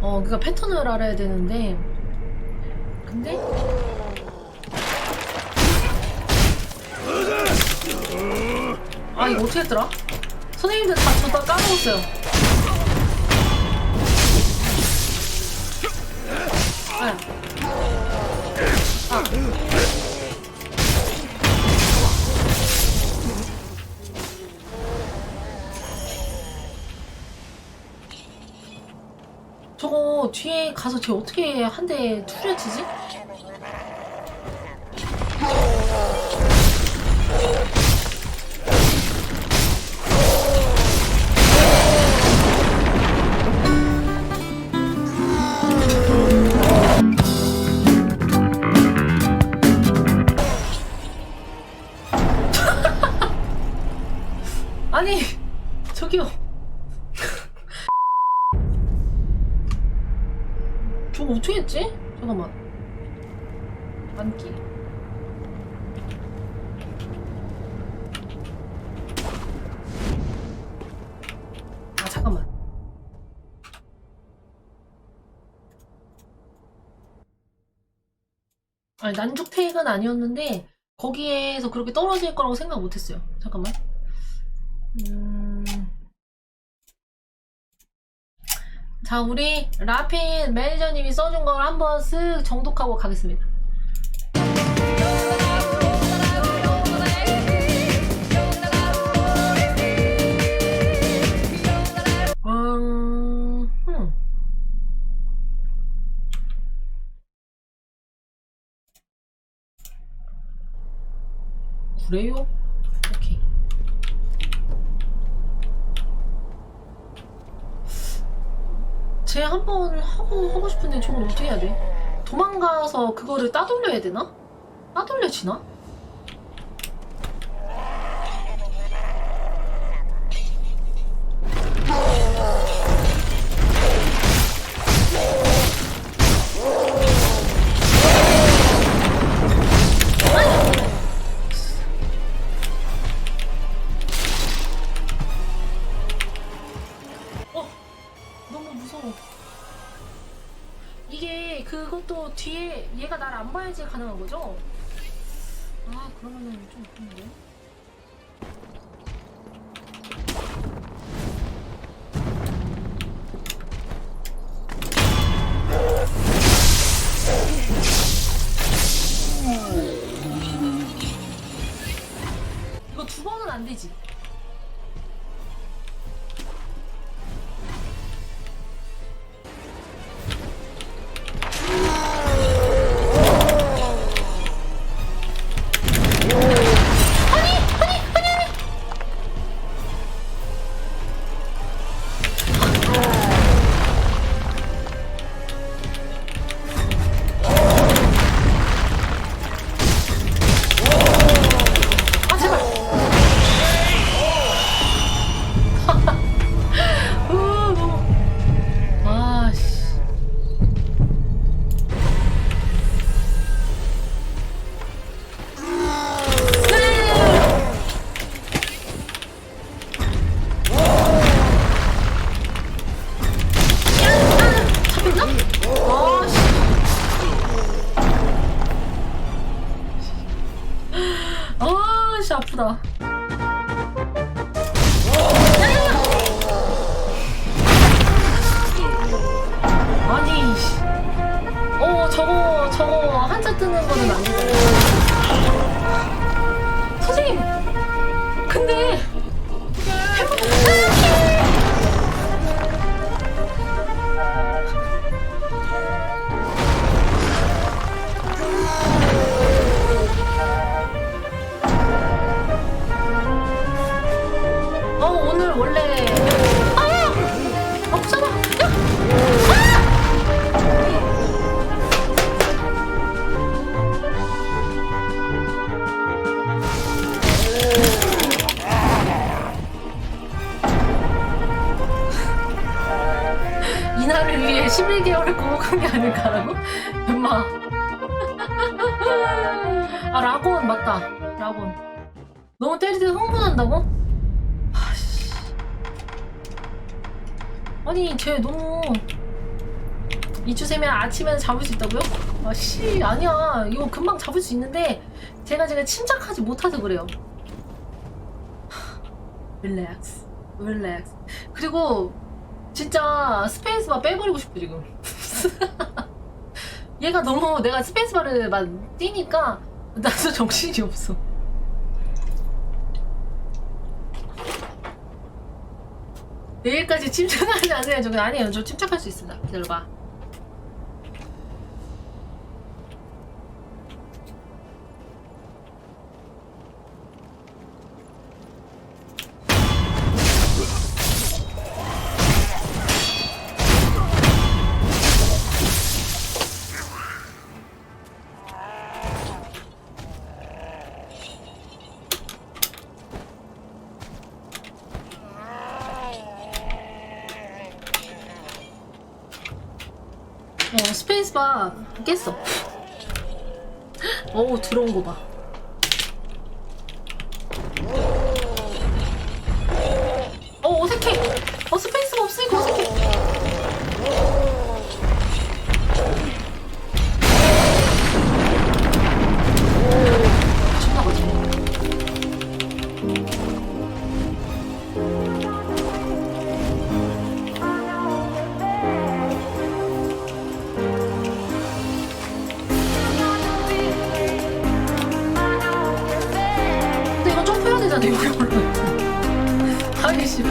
어, 그니까 패턴을 알아야 되는데. 근데? 아, 이거 어떻게 했더라? 선생님들 다 저다 까먹었어요. 저거 뒤에 가서 쟤 어떻게 한 대 투려치지? 저거 어떻게 했지? 잠깐만. 안기. 아 잠깐만. 아니 난죽택은 아니었는데 거기에서 그렇게 떨어질 거라고 생각 못 했어요. 잠깐만. 음... 자, 우리 라핀 매니저님이 써준 걸 한번 쓱 정독하고 가겠습니다. 음, 흠. 그래요? 오케이. 쟤 한 번 하고 하고 싶은데 저건 어떻게 해야 돼? 도망가서 그거를 따돌려야 되나? 따돌려지나? 뒤에 얘가 날 안 봐야지 가능한 거죠? 아 그러면은 좀 그런데. 이거 두 번은 안 되지. 한자 뜨는 거는. 선생님, 이날을 위해 11개월을 공복한 게 아닐까라고? 엄마. 아 라곤 맞다. 라곤. 너무 때릴 때 흥분한다고? 아씨. 아니 쟤 너무 이주세면 아침에는 잡을 수 있다고요? 아씨 아니야. 이거 금방 잡을 수 있는데 제가 제가 침착하지 못해서 그래요. 릴렉스 릴렉스 그리고 진짜 스페이스바 빼버리고 싶어 지금. 얘가 너무 내가 스페이스바를 막 뛰니까 나도 정신이 없어. 내일까지 침착하지 않아요 저기 아니에요. 저 침착할 수 있습니다. 기다려봐 스페이스 바 깼어. 어우, 들어온 거 봐. 어, 어색해. 어, 스페이스 바 없으니까 어색해. 아, 여기 올라. 아니, 씨.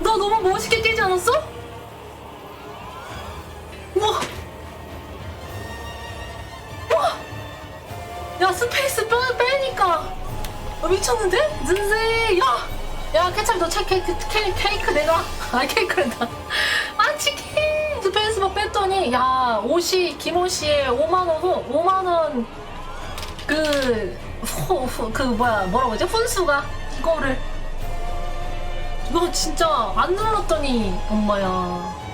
너 너무 멋있게 깨지 않았어? 우와! 우와! 야 스페이스 빼, 빼니까 어, 미쳤는데? 즈즈 야! 야 케찹 너 차, 케이크, 케이크, 내가 아 케이크랜다 아 치킨 스페이스바 뺐더니 야 옷이 김옷이에 5만원 후 5만원 그, 후, 후, 그 뭐야 뭐라고 하지? 훈수가 이거를. 너 진짜 안 눌렀더니 엄마야